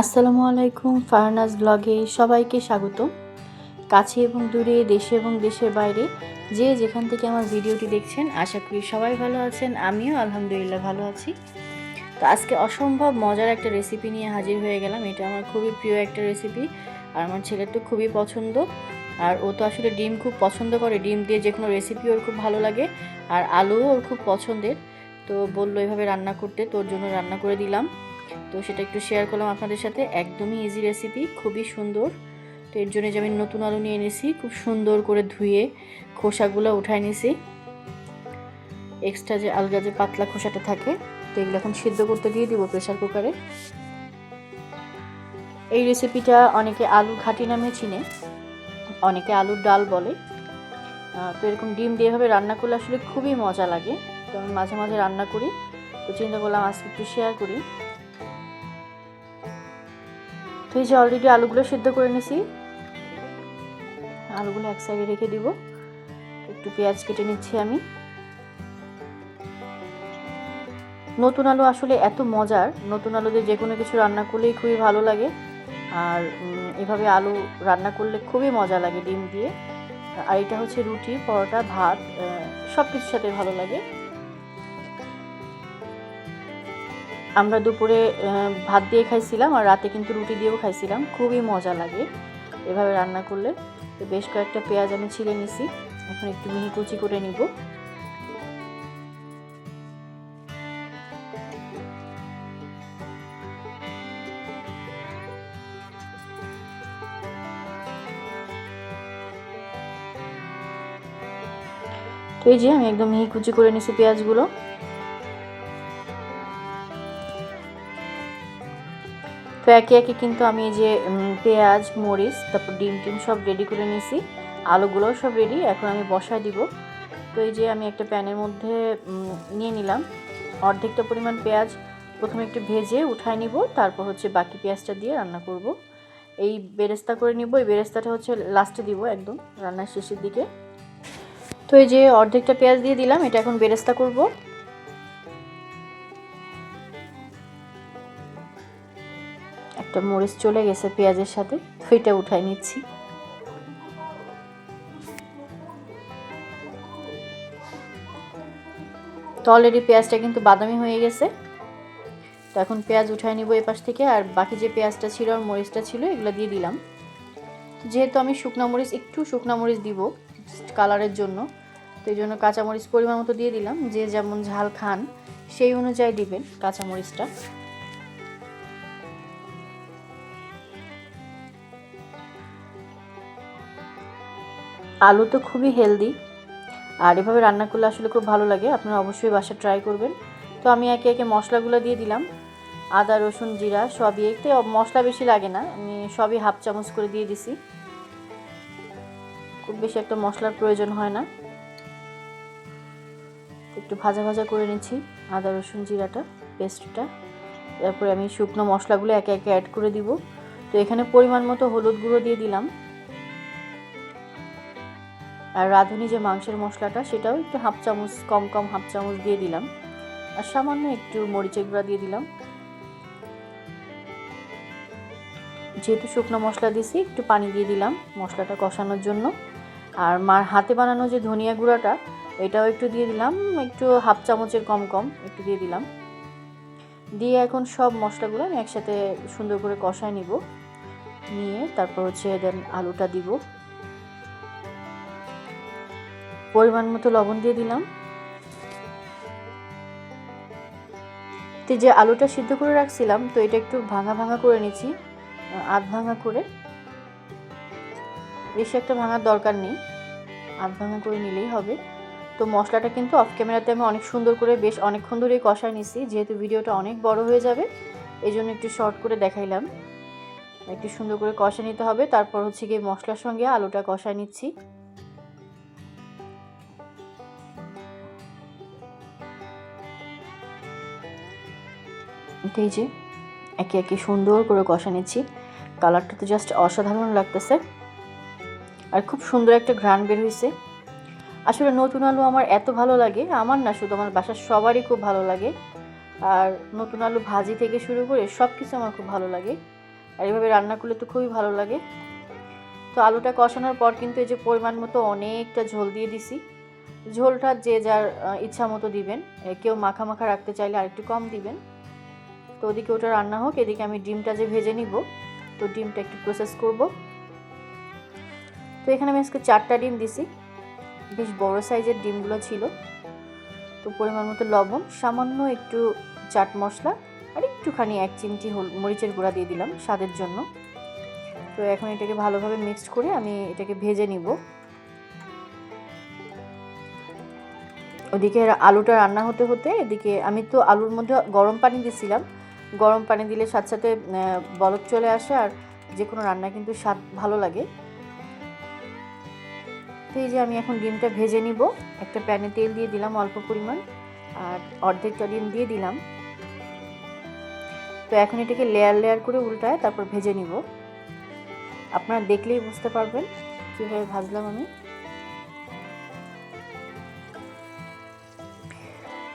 আসসালামু আলাইকুম ফারনাজ ব্লগে সবাইকে স্বাগত কাছে এবং দূরে, দেশে এবং দেশের বাইরে যে যেখান থেকে আমার ভিডিওটি দেখছেন, আশা করি সবাই ভালো আছেন, আমিও আলহামদুলিল্লাহ ভালো আছি। তো আজকে অসম্ভব মজার একটা রেসিপি নিয়ে হাজির হয়ে গেলাম, এটা আমার খুবই প্রিয় একটা রেসিপি আর আমার ছেলের তো খুবই পছন্দ, আর ও তো আসলে ডিম খুব পছন্দ করে, ডিম দিয়ে যে কোনো রেসিপি ওর খুব ভালো লাগে, আর আলুও ওর খুব পছন্দের। তো বলল এভাবে রান্না করতে, তোর জন্য রান্না করে দিলাম। তো সেটা একটু শেয়ার করলাম আপনাদের সাথে। একদমই ইজি রেসিপি খুবই সুন্দর। তো এর জন্য যে আমি নতুন আলু নিয়ে এনেছি, খুব সুন্দর করে ধুয়ে খোসাগুলো উঠায় নিছি। এক্সট্রা যে আলগা যে পাতলা খোসাটা থাকে, তো এগুলো এখন সিদ্ধ করতে দিয়ে দিব প্রেশার কুকারে এই রেসিপিটা অনেকে আলু ঘাটি নামে চিনে, অনেকে আলুর ডাল বলে। তো এরকম ডিম দিয়ে এভাবে রান্না করলে আসলে খুবই মজা লাগে। তো আমি মাঝে মাঝে রান্না করি। তো চিন্তা করলাম আজকে একটু শেয়ার করি। তো এই যে অলরেডি আলুগুলো সিদ্ধ করে নিছি। আলুগুলো এক সাইডে রেখে দিব। একটু পেঁয়াজ কেটে নিচ্ছি আমি। নতুন আলু আসলে এত মজার। নতুন আলু দিয়ে যে কোনো কিছু রান্না করলেই খুবই ভালো লাগে। আর এভাবে আলু রান্না করলে খুবই মজা লাগে ডিম দিয়ে। আর এটা হচ্ছে রুটি, পরোটা, ভাত সব কিছুর সাথে ভালো লাগে। আমরা দুপুরে ভাত দিয়ে খাইছিলাম আর রাতে কিন্তু রুটি দিয়েও খাইছিলাম। খুবই মজা লাগে এভাবে রান্না করলে। তো বেশ কয়েকটা পেঁয়াজ আমি ছিলে নিছি। এখন একটু মিহি কুচি করে নিব। তো এই যে আমি একদম মিহি কুচি করে নিছি পেঁয়াজগুলো। তো একে একে কিন্তু আমি এই যে পেঁয়াজ, মরিচ, তারপর ডিম টিম সব রেডি করে নিয়েছি। আলুগুলোও সব রেডি এখন আমি বসায় দিব। তো এই যে আমি একটা প্যানের মধ্যে নিয়ে নিলাম। অর্ধেকটা পরিমাণ পেঁয়াজ প্রথমে একটু ভেজে উঠায় নিব, তারপর হচ্ছে বাকি পেঁয়াজটা দিয়ে রান্না করব। এই বেরেস্তা করে নিব, এই বেরেস্তাটা হচ্ছে লাস্টে দিব একদম, রান্নার শেষের দিকে। তো এই যে অর্ধেকটা পেঁয়াজ দিয়ে দিলাম, এটা এখন বেরেস্তা করব। একটা মরিচ চলে গেছে পেঁয়াজের সাথে এটা উঠাই নিচ্ছি। তো অলরেডি পেঁয়াজটা কিন্তু বাদামি হয়ে গেছে। তো এখন পেঁয়াজ উঠাই নিব এ পাশ থেকে, আর বাকি যে পেঁয়াজটা ছিল আর মরিচটা ছিল, এগুলো দিয়ে দিলাম। যেহেতু আমি শুকনো মরিচ, একটু শুকনো মরিচ দিব কালারের জন্য, তো এই জন্য কাঁচামরিচ পরিমাণ মতো দিয়ে দিলাম। যে যেমন ঝাল খান, সেই অনুযায়ী দিবেন কাঁচামরিচটা আলু তো খুবই হেলদি আর এভাবে রান্না করলে আসলে খুব ভালো লাগে। আপনারা অবশ্যই বাসা ট্রাই করবেন। তো আমি একে একে মশলাগুলো দিয়ে দিলাম। আদা, রসুন, জিরা সবই একটু মশলা বেশি লাগে না। আমি সবই হাফ চামচ করে দিয়ে দিছি। খুব বেশি একটা মশলার প্রয়োজন হয় না। একটু ভাজা ভাজা করে নিচ্ছি আদা, রসুন, জিরাটা, পেস্টটা। তারপরে আমি শুকনো মশলাগুলো একে একে অ্যাড করে দিব। তো এখানে পরিমাণ মতো হলুদ গুঁড়ো দিয়ে দিলাম। আর রাঁধুনি যে মাংসের মশলাটা, সেটাও একটু হাফ চামচ, কম কম হাফ চামচ দিয়ে দিলাম। আর সামান্য একটু মরিচের গুঁড়া দিয়ে দিলাম। যেহেতু শুকনো মশলা দিছি, একটু পানি দিয়ে দিলাম মশলাটা কষানোর জন্য। আর মার হাতে বানানো যে ধনিয়া গুঁড়াটা, এটাও একটু দিয়ে দিলাম। একটু হাফ চামচের কম কম একটু দিয়ে দিলাম। দিয়ে এখন সব মশলাগুলো আমি একসাথে সুন্দর করে কষায় নিব। নিয়ে তারপর হচ্ছে দেন আলুটা দিব। পরিমাণ মতো লবণ দিয়ে দিলাম। তো যে আলুটা সিদ্ধ করে রাখছিলাম, তো এটা একটু ভাঙা ভাঙা করে নিচ্ছি আধ ভাঙা করে। বেশি একটা ভাঙার দরকার নেই, আধ ভাঙা করে নিলেই হবে। তো মশলাটা কিন্তু অফ ক্যামেরাতে আমি অনেক সুন্দর করে বেশ অনেকক্ষণ ধরেই কষায় নিছি, যেহেতু ভিডিওটা অনেক বড় হয়ে যাবে এই জন্য একটু শর্ট করে দেখাইলাম। একটু সুন্দর করে কষা নিতে হবে, তারপর হচ্ছে গিয়ে মশলার সঙ্গে আলুটা কষায় নিচ্ছি। এই যে একে একে সুন্দর করে কষা নিচ্ছি। কালারটা তো জাস্ট অসাধারণ লাগতেছে। আর খুব সুন্দর একটা ঘ্রাণ বের হয়েছে আসলে নতুন আলু আমার এত ভালো লাগে, আমার না শুধু আমার বাসার সবারই খুব ভালো লাগে। আর নতুন আলু ভাজি থেকে শুরু করে সব কিছু আমার খুব ভালো লাগে। আর এভাবে রান্না করলে তো খুবই ভালো লাগে। তো আলুটা কষানোর পর কিন্তু এই যে পরিমাণ মতো অনেকটা ঝোল দিয়ে দিছি। ঝোলটা যে যার ইচ্ছা মতো দিবেন। কেউ মাখা মাখা রাখতে চাইলে আরেকটু কম দিবেন। তো ওদিকে ওটা রান্না হোক, এদিকে আমি ডিমটা যে ভেজে নিব, তো ডিমটা একটু প্রসেস করব। তো এখানে আমি আজকে চারটা ডিম দিছি, বেশ বড় সাইজের ডিমগুলো ছিল। তো পরিমাণ মতো লবণ, সামান্য একটু চাট মশলা আর একটুখানি এক চিমটি হল মরিচের গুঁড়া দিয়ে দিলাম স্বাদের জন্য। তো এখন এটাকে ভালোভাবে মিক্সড করে আমি এটাকে ভেজে নিব। ওদিকে আলুটা রান্না হতে হতে এদিকে আমি তো আলুর মধ্যে গরম পানি দিছিলাম গরম পানি দিলে সাথে সাথে বলক চলে আসে আর যে কোনো রান্না কিন্তু স্বাদ ভালো লাগে। তো এই যে আমি এখন ডিমটা ভেজে নিব। একটা প্যানে তেল দিয়ে দিলাম অল্প পরিমাণ আর অর্ধেকটা ডিম দিয়ে দিলাম। তো এখন এটাকে লেয়ার লেয়ার করে উল্টায় তারপর ভেজে নিব। আপনারা দেখলেই বুঝতে পারবেন কীভাবে ভাজলাম আমি।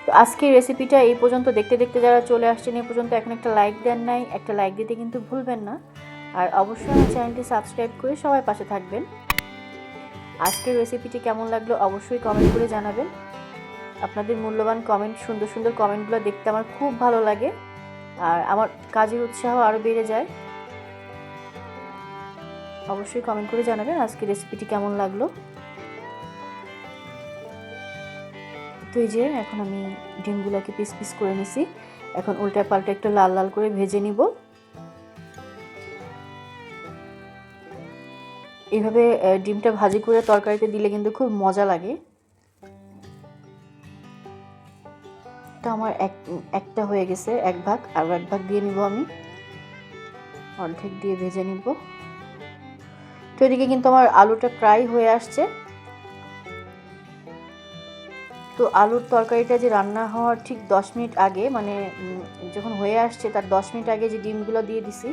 তো আজকের রেসিপিটা এই পর্যন্ত দেখতে দেখতে যারা চলে আসছেন, এই পর্যন্ত এখন একটা লাইক দেন নাই। একটা লাইক দিতে কিন্তু ভুলবেন না। আর অবশ্যই আমার চ্যানেলটি সাবস্ক্রাইব করে সবাই পাশে থাকবেন। আজকের রেসিপিটি কেমন লাগল অবশ্যই কমেন্ট করে জানাবেন। আপনাদের মূল্যবান কমেন্ট সুন্দর সুন্দর কমেন্টগুলো দেখতে আমার খুব ভালো লাগে। আর আমার কাজের উৎসাহ আরও বেড়ে যায়। অবশ্যই কমেন্ট করে জানাবেন আজকের রেসিপিটি কেমন লাগল। তো এই যে এখন আমি ডিমগুলোকে পিস পিস করে নিছি। এখন উল্টা পাল্টা একটু লাল লাল করে ভেজে নিব। এইভাবে ডিমটা ভাজি করে তরকারিতে দিলে কিন্তু খুব মজা লাগে। তো আমার এক, একটা হয়ে গেছে, এক ভাগ। আর এক ভাগ দিয়ে নিব আমি। অর্ধেক দিয়ে ভেজে নিব। তো এদিকে কিন্তু আমার আলুটা প্রায় হয়ে আসছে। তো আলুর তরকারিটা যে রান্না হওয়ার ঠিক দশ মিনিট আগে মানে যখন হয়ে আসছে তার দশ মিনিট আগে যে ডিমগুলো দিয়ে দিছি,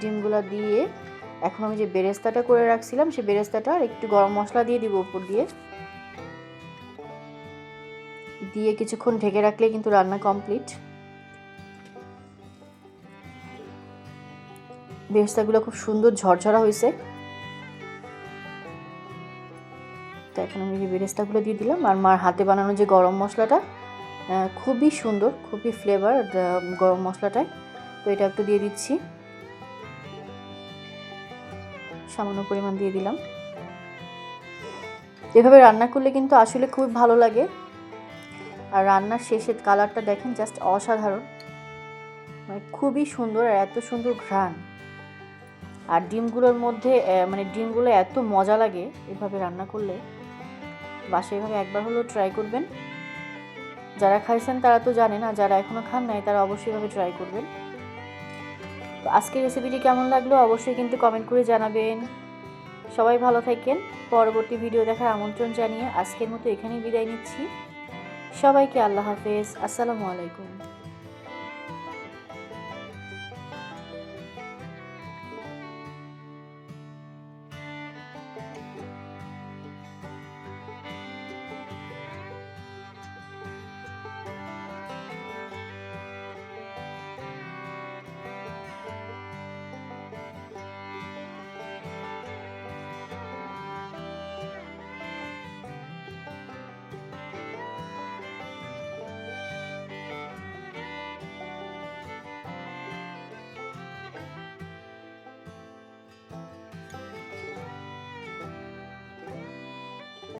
ডিমগুলো দিয়ে এখন আমি যে বেরেস্তাটা করে রাখছিলাম সেই বেরেস্তাটা আর একটু গরম মশলা দিয়ে দিব উপর দিয়ে। দিয়ে কিছুক্ষণ ঢেকে রাখলে কিন্তু রান্না কমপ্লিট। বেরেস্তাগুলো খুব সুন্দর ঝরঝরা হয়েছে এখন আমি যে বেরেস্তাগুলো দিয়ে দিলাম আর মার হাতে বানানো যে গরম মশলাটা খুবই সুন্দর, খুবই ফ্লেভার গরম মশলাটায় তো এটা একটু দিয়ে দিচ্ছি। সামান্য পরিমাণ দিয়ে দিলাম। এভাবে রান্না করলে কিন্তু আসলে খুবই ভালো লাগে। আর রান্নার শেষে কালারটা দেখেন জাস্ট অসাধারণ। মানে খুবই সুন্দর আর এত সুন্দর ঘ্রাণ। আর ডিমগুলোর মধ্যে মানে ডিমগুলো এত মজা লাগে এভাবে রান্না করলে। বাসায় এভাবে একবার হলেও ট্রাই করবেন। যারা খাইছেন তারা তো জানেন না যারা এখনও খান নাই তারা অবশ্যই এভাবে ট্রাই করবেন। তো আজকের রেসিপিটি কেমন লাগল অবশ্যই কিন্তু কমেন্ট করে জানাবেন। সবাই ভালো থাকেন। পরবর্তী ভিডিও দেখার আমন্ত্রণ জানিয়ে আজকের মতো এখানেই বিদায় নিচ্ছি। সবাইকে আল্লাহ হাফেজ। আসসালামু আলাইকুম।